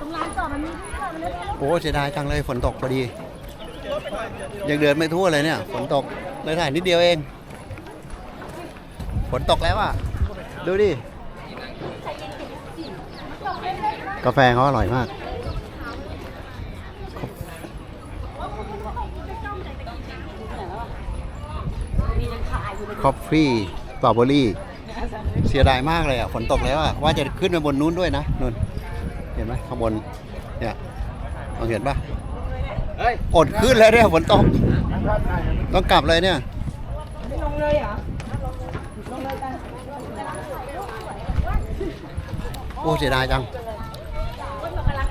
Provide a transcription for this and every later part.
ตรงร้านจอมันมีที่จอดมันเลยโอ้เสียดายจังเลยฝนตกพอดี ยังเดินไม่ทั่วเลยเนี่ย ฝนตกเลยถ่ายนิดเดียวเอง ฝนตกแล้วอะ ดูดิ กาแฟเขาอร่อยมาก คอฟฟี่สตรอเบอรี่ เสียดายมากเลยอะ ฝนตกแล้วอะ ว่าจะขึ้นไปบนนู้นด้วยนะนู่น ห็นไหมข้างบนเนี่ยมองเห็นปะอดขึ้นแล้วเนี่ยฝนตกต้องกลับเลยเนี่ยลงเลยเหรอโอ้เสียดายจัง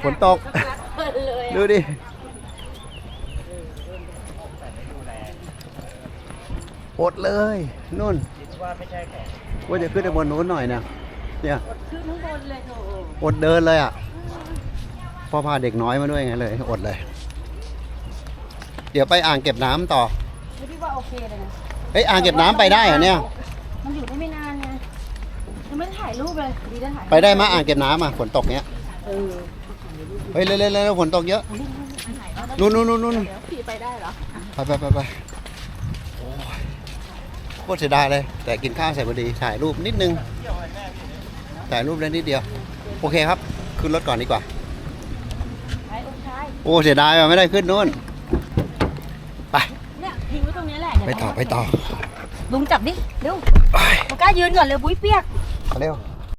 ฝนตกเลยดูดิอดเลยนู่นว่าจะขึ้นไปบนนู้นหน่อยเนี่ยเนี่ยขึ้นข้างบนเลยโถอดเดินเลยอะ พ่อพาเด็กน้อยมาด้วยไงเลย อดเลย เดี๋ยวไปอ่างเก็บน้ำต่อ ไม่พี่ว่าโอเคเลยนะเฮ้ยอ่างเก็บน้ำไปได้เหรอเนี่ย มันอยู่ได้ไม่นานไงยังไม่ได้ถ่ายรูปเลยดีได้ถ่ายไปได้มาอ่างเก็บน้ำอะฝนตกเนี้ยเออเฮ้ยเร็วๆเร็วๆฝนตกเยอะนู่นนู่นนู่นนู่น เดี๋ยวขี่ไปได้เหรอ ไปไปไปไปโอ้ยโคตรเสียดายเลย แต่กินข้าวเสร็จพอดี ถ่ายรูปนิดนึง ถ่ายรูปได้นิดเดียว โอเคครับ ขึ้นรถก่อนดีกว่าไปองค์ชาย โอ้เสียดายว่ะไม่ได้ขึ้นนู่น ไป เนี่ยทิ้งไว้ตรงนี้แหละไปต่อไปต่อลุงจับดิเร็วไปมันกล้ายืนก่อนเร็วบุ้ยเปียก เร็ว